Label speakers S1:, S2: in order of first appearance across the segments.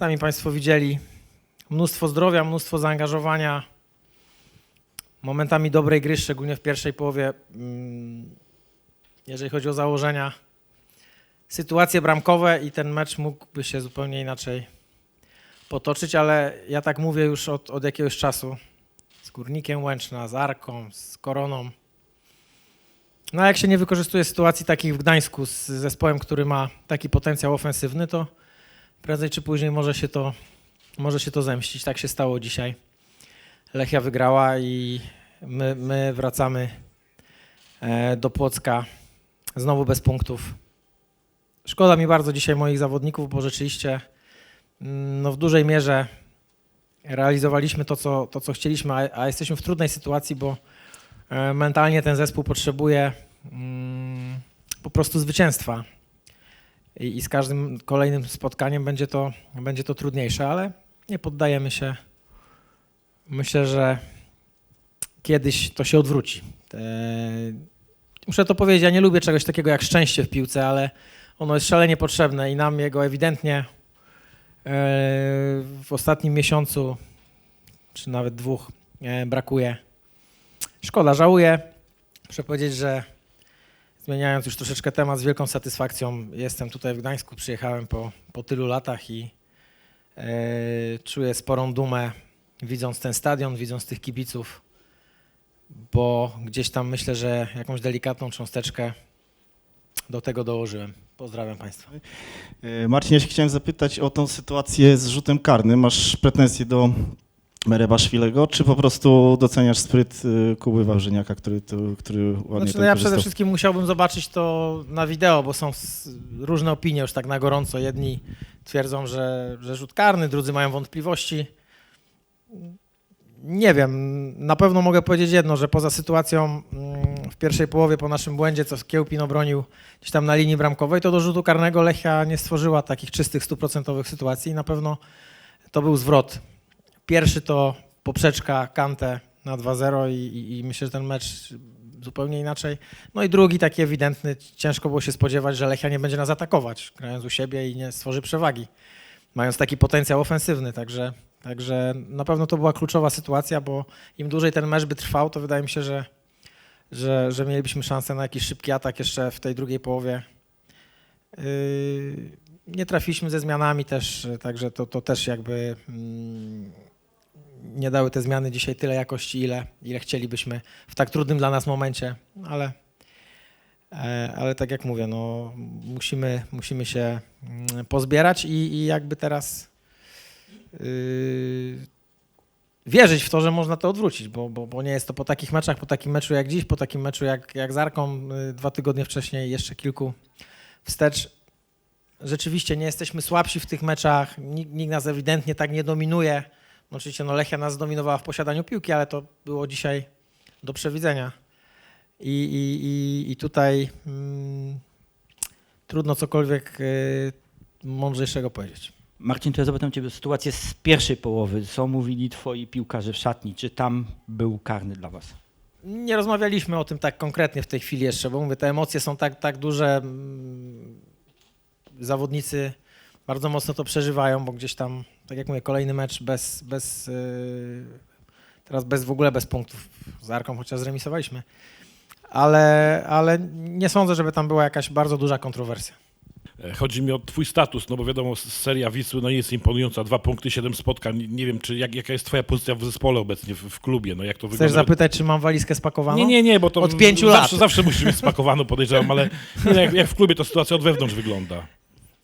S1: Sami Państwo widzieli mnóstwo zdrowia, mnóstwo zaangażowania, momentami dobrej gry, szczególnie w pierwszej połowie, mm, jeżeli chodzi o założenia, sytuacje bramkowe i ten mecz mógłby się zupełnie inaczej potoczyć, ale ja tak mówię już od, od jakiegoś czasu. Z Górnikiem Łęczna, z Arką, z Koroną. No a jak się nie wykorzystuje sytuacji takich w Gdańsku z zespołem, który ma taki potencjał ofensywny, to prędzej czy później może się to, może się to zemścić. Tak się stało dzisiaj. Lechia wygrała i my, my wracamy e, do Płocka znowu bez punktów. Szkoda mi bardzo dzisiaj moich zawodników, bo rzeczywiście mm, no w dużej mierze realizowaliśmy to, co, to, co chcieliśmy, a, jesteśmy w trudnej sytuacji, bo e, mentalnie ten zespół potrzebuje mm, po prostu zwycięstwa. I, I z każdym kolejnym spotkaniem będzie to, będzie to trudniejsze, ale nie poddajemy się. Myślę, że kiedyś to się odwróci. E, Muszę to powiedzieć, ja nie lubię czegoś takiego jak szczęście w piłce, ale ono jest szalenie potrzebne i nam jego ewidentnie e, w ostatnim miesiącu, czy nawet dwóch, e, brakuje. Szkoda, żałuję. Muszę powiedzieć, że zmieniając już troszeczkę temat, z wielką satysfakcją jestem tutaj w Gdańsku. Przyjechałem po, po tylu latach i e, czuję sporą dumę, widząc ten stadion, widząc tych kibiców, bo gdzieś tam myślę, że jakąś delikatną cząsteczkę do tego dołożyłem. Pozdrawiam Państwa.
S2: E, Marcin, ja się chciałem zapytać o tą sytuację z rzutem karnym. Masz pretensje do Merebaszwilego, czy po prostu doceniasz spryt e, Kuby Wawrzyniaka, który, który ładnie
S1: Znaczy, no ja przede wszystkim musiałbym zobaczyć to na wideo, bo są różne opinie już tak na gorąco. Jedni twierdzą, że, że rzut karny, drudzy mają wątpliwości. Nie wiem, na pewno mogę powiedzieć jedno, że poza sytuacją mm, w pierwszej połowie po naszym błędzie, co Kiełpin obronił gdzieś tam na linii bramkowej, to do rzutu karnego Lechia nie stworzyła takich czystych, stuprocentowych sytuacji i na pewno to był zwrot. Pierwszy to poprzeczka Kante na 2-0 i, i, i myślę, że ten mecz zupełnie inaczej. No i drugi taki ewidentny, ciężko było się spodziewać, że Lechia nie będzie nas atakować, grając u siebie i nie stworzy przewagi, mając taki potencjał ofensywny, także, także na pewno to była kluczowa sytuacja, bo im dłużej ten mecz by trwał, to wydaje mi się, że, że, że mielibyśmy szansę na jakiś szybki atak jeszcze w tej drugiej połowie. Yy, nie trafiliśmy ze zmianami też, także to, to też jakby mm, nie dały te zmiany dzisiaj tyle jakości, ile, ile chcielibyśmy w tak trudnym dla nas momencie, ale, e, ale tak jak mówię, no, musimy, musimy się mm, pozbierać i, i jakby teraz yy, wierzyć w to, że można to odwrócić, bo, bo, bo nie jest to po takich meczach, po takim meczu jak dziś, po takim meczu jak, jak z Arką y, dwa tygodnie wcześniej, jeszcze kilku wstecz. Rzeczywiście nie jesteśmy słabsi w tych meczach, nikt, nikt nas ewidentnie tak nie dominuje. Oczywiście no Lechia nas zdominowała w posiadaniu piłki, ale to było dzisiaj do przewidzenia. I, i, i, i tutaj mm, trudno cokolwiek y, mądrzejszego powiedzieć.
S3: Marcin, to ja zapytam Ciebie o sytuację z pierwszej połowy. Co mówili Twoi piłkarze w szatni? Czy tam był karny dla Was?
S1: Nie rozmawialiśmy o tym tak konkretnie w tej chwili jeszcze, bo mówię, te emocje są tak, tak duże. mm, Zawodnicy bardzo mocno to przeżywają, bo gdzieś tam, tak jak mówię, kolejny mecz bez, bez yy, teraz bez w ogóle bez punktów z Arką, chociaż zremisowaliśmy. Ale, ale nie sądzę, żeby tam była jakaś bardzo duża kontrowersja.
S4: E, Chodzi mi o twój status, no bo wiadomo, seria Wisły no nie jest imponująca, dwa punkty, siedem spotkań. Nie wiem, czy jak, jaka jest twoja pozycja w zespole obecnie, w, w klubie, no jak to
S1: Chcesz
S4: wygląda?
S1: zapytać, czy mam walizkę spakowaną?
S4: Nie, nie, nie, bo to
S1: Od pięciu
S4: zawsze,
S1: lat.
S4: zawsze musi być spakowaną, podejrzewam, ale jak, jak w klubie to sytuacja od wewnątrz wygląda.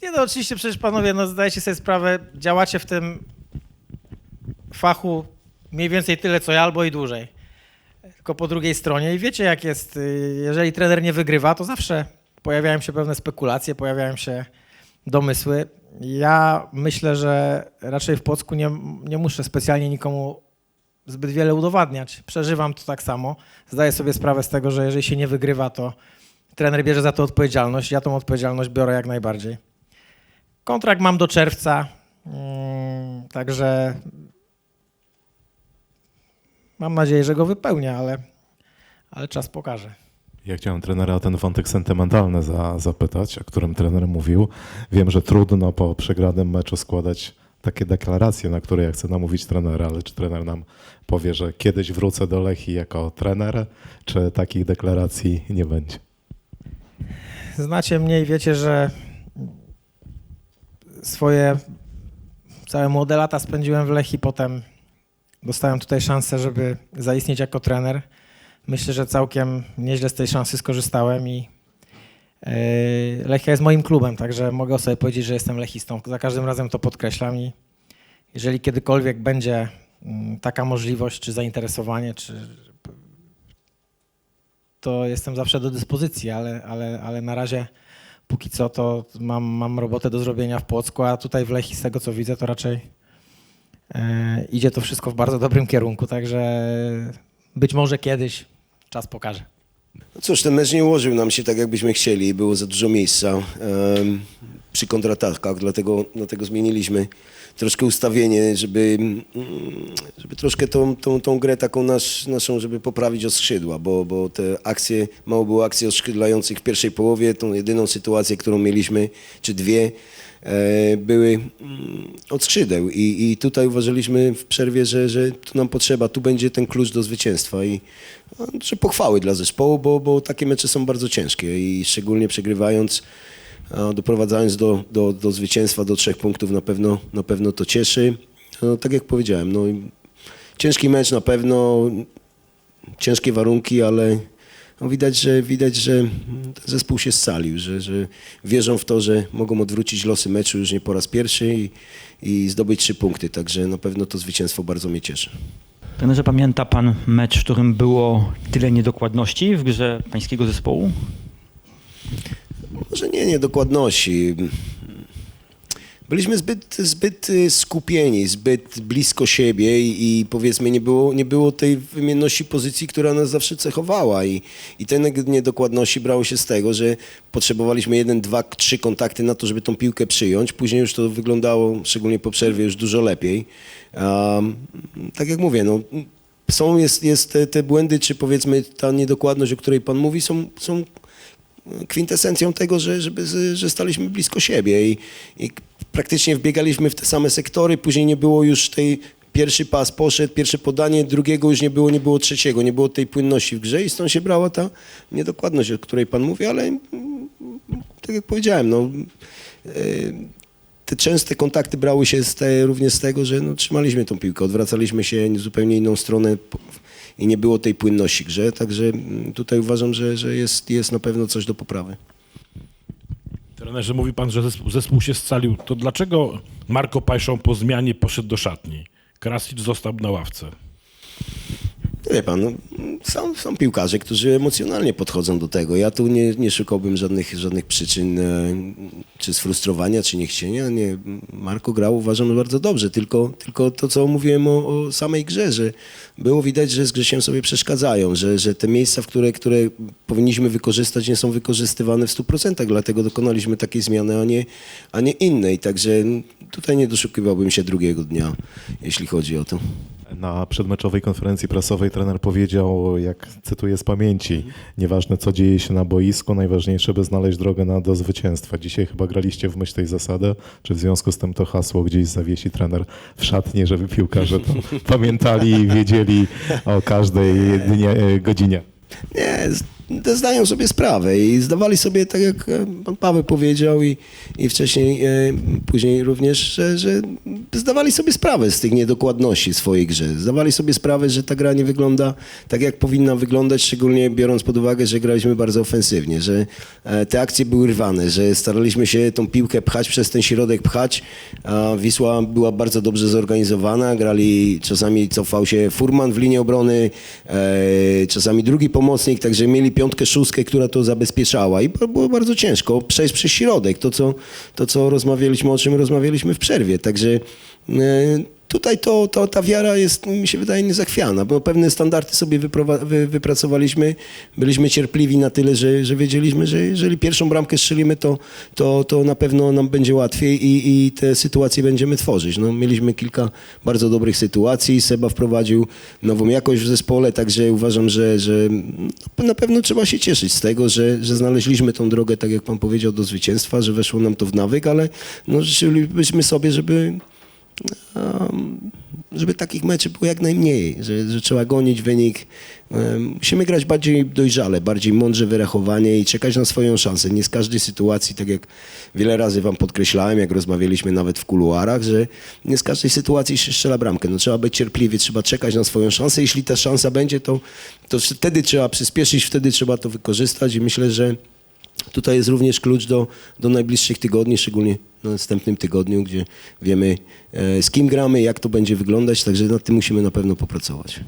S1: Nie no, oczywiście przecież panowie, no zdajecie sobie sprawę, działacie w tym fachu mniej więcej tyle co ja, albo i dłużej. Tylko po drugiej stronie i wiecie jak jest, y, jeżeli trener nie wygrywa, to zawsze pojawiają się pewne spekulacje, pojawiają się domysły. Ja myślę, że raczej w Płocku nie, nie muszę specjalnie nikomu zbyt wiele udowadniać. Przeżywam to tak samo. Zdaję sobie sprawę z tego, że jeżeli się nie wygrywa, to trener bierze za to odpowiedzialność. Ja tą odpowiedzialność biorę jak najbardziej. Kontrakt mam do czerwca, mm, także mam nadzieję, że go wypełnię, ale, ale czas pokaże.
S5: Ja chciałem trenera o ten wątek sentymentalny za, zapytać, o którym trener mówił. Wiem, że trudno po przegranym meczu składać takie deklaracje, na które ja chcę namówić trenera, ale czy trener nam powie, że kiedyś wrócę do Lechii jako trener, czy takich deklaracji nie będzie?
S1: Znacie mnie i wiecie, że swoje całe młode lata spędziłem w Lechii, potem dostałem tutaj szansę, żeby zaistnieć jako trener. Myślę, że całkiem nieźle z tej szansy skorzystałem i yy, Lechia jest moim klubem, także mogę sobie powiedzieć, że jestem lechistą. Za każdym razem to podkreślam i jeżeli kiedykolwiek będzie mm, taka możliwość, czy zainteresowanie, czy to jestem zawsze do dyspozycji, ale, ale, ale na razie póki co to mam, mam robotę do zrobienia w Płocku, a tutaj w Lechii z tego co widzę to raczej e, idzie to wszystko w bardzo dobrym kierunku, także być może kiedyś czas pokaże.
S6: No cóż, ten mecz nie ułożył nam się tak, jakbyśmy chcieli. Było za dużo miejsca em, przy kontratakach, dlatego, dlatego zmieniliśmy troszkę ustawienie, żeby, mm, żeby troszkę tą, tą, tą grę taką nasz, naszą, żeby poprawić od skrzydła, bo, bo te akcje, mało było akcji oskrzydlających w pierwszej połowie, tą jedyną sytuację, którą mieliśmy, czy dwie, e, były mm, od skrzydeł I, i tutaj uważaliśmy w przerwie, że, że tu nam potrzeba, tu będzie ten klucz do zwycięstwa i no, że pochwały dla zespołu, bo, bo takie mecze są bardzo ciężkie i szczególnie przegrywając, doprowadzając do, do, do zwycięstwa, do trzech punktów na pewno, na pewno to cieszy. No, tak jak powiedziałem, no, ciężki mecz na pewno, ciężkie warunki, ale no, widać, że, widać, że zespół się scalił, że, że wierzą w to, że mogą odwrócić losy meczu już nie po raz pierwszy i, i zdobyć trzy punkty, także na pewno to zwycięstwo bardzo mnie cieszy.
S3: Trenerze, pamięta pan mecz, w którym było tyle niedokładności w grze pańskiego zespołu?
S6: Może nie niedokładności. Byliśmy zbyt, zbyt y, skupieni, zbyt blisko siebie i, i powiedzmy nie było, nie było tej wymienności pozycji, która nas zawsze cechowała i, i te niedokładności brały się z tego, że potrzebowaliśmy jeden, dwa, trzy kontakty na to, żeby tą piłkę przyjąć. Później już to wyglądało, szczególnie po przerwie, już dużo lepiej. Um, tak jak mówię, no, są jest, jest te, te błędy, czy powiedzmy ta niedokładność, o której pan mówi, są, są kwintesencją tego, że, żeby, że staliśmy blisko siebie i, i praktycznie wbiegaliśmy w te same sektory, później nie było już tej pierwszy pas poszedł, pierwsze podanie, drugiego już nie było, nie było trzeciego, nie było tej płynności w grze i stąd się brała ta niedokładność, o której pan mówi, ale mm, tak jak powiedziałem, no, y, te częste kontakty brały się z te, również z tego, że no, trzymaliśmy tą piłkę, odwracaliśmy się zupełnie inną stronę i nie było tej płynności grze, także mm, tutaj uważam, że, że jest, jest na pewno coś do poprawy.
S4: Trenerze, mówi pan, że zespół, zespół się scalił. To dlaczego Marco Pajszą po zmianie poszedł do szatni? Krasic został na ławce.
S6: Wie pan, no, są, są piłkarze, którzy emocjonalnie podchodzą do tego. Ja tu nie, nie szukałbym żadnych, żadnych przyczyn, e, czy sfrustrowania, czy niechcienia. Nie, Marko grał uważam bardzo dobrze, tylko, tylko to, co mówiłem o, o samej grze, że było widać, że z Grzesiem sobie przeszkadzają, że, że te miejsca, w które, które powinniśmy wykorzystać, nie są wykorzystywane w 100%, dlatego dokonaliśmy takiej zmiany, a nie, a nie innej. Także tutaj nie doszukiwałbym się drugiego dnia, jeśli chodzi o to.
S5: Na przedmeczowej konferencji prasowej trener powiedział, jak cytuję z pamięci, nieważne co dzieje się na boisku, najważniejsze by znaleźć drogę na, do zwycięstwa. Dzisiaj chyba graliście w myśl tej zasady, czy w związku z tym to hasło gdzieś zawiesi trener w szatni, żeby piłkarze to pamiętali i wiedzieli o każdej dnie, e, godzinie.
S6: Nie, zdają sobie sprawę i zdawali sobie, tak jak e, pan Paweł powiedział i, i wcześniej, e, później również, że, że zdawali sobie sprawę z tych niedokładności swojej grze. Zdawali sobie sprawę, że ta gra nie wygląda tak, jak powinna wyglądać, szczególnie biorąc pod uwagę, że graliśmy bardzo ofensywnie, że e, te akcje były rwane, że staraliśmy się tą piłkę pchać przez ten środek, pchać, Wisła była bardzo dobrze zorganizowana, grali, czasami cofał się Furman w linii obrony, czasami drugi pomocnik, także mieli piątkę, szóstkę, która to zabezpieczała. I było bardzo ciężko przejść przez środek, to co, to co rozmawialiśmy, o czym rozmawialiśmy w przerwie, także e, tutaj to, to, ta wiara jest, mi się wydaje, niezachwiana, bo pewne standardy sobie wy, wypracowaliśmy, byliśmy cierpliwi na tyle, że, że wiedzieliśmy, że jeżeli pierwszą bramkę strzelimy, to, to, to na pewno nam będzie łatwiej i, i te sytuacje będziemy tworzyć. No, mieliśmy kilka bardzo dobrych sytuacji, Seba wprowadził nową jakość w zespole, także uważam, że, że no, na pewno trzeba się cieszyć z tego, że, że znaleźliśmy tą drogę, tak jak pan powiedział, do zwycięstwa, że weszło nam to w nawyk, ale no, życzylibyśmy sobie, żeby żeby takich meczy było jak najmniej, że, że trzeba gonić wynik. Musimy grać bardziej dojrzale, bardziej mądrze wyrachowanie i czekać na swoją szansę. Nie z każdej sytuacji, tak jak wiele razy wam podkreślałem, jak rozmawialiśmy nawet w kuluarach, że nie z każdej sytuacji się strzela bramkę. No, trzeba być cierpliwy, trzeba czekać na swoją szansę. Jeśli ta szansa będzie, to, to wtedy trzeba przyspieszyć, wtedy trzeba to wykorzystać i myślę, że Tutaj jest również klucz do, do najbliższych tygodni, szczególnie na następnym tygodniu, gdzie wiemy e, z kim gramy, jak to będzie wyglądać, także nad tym musimy na pewno popracować.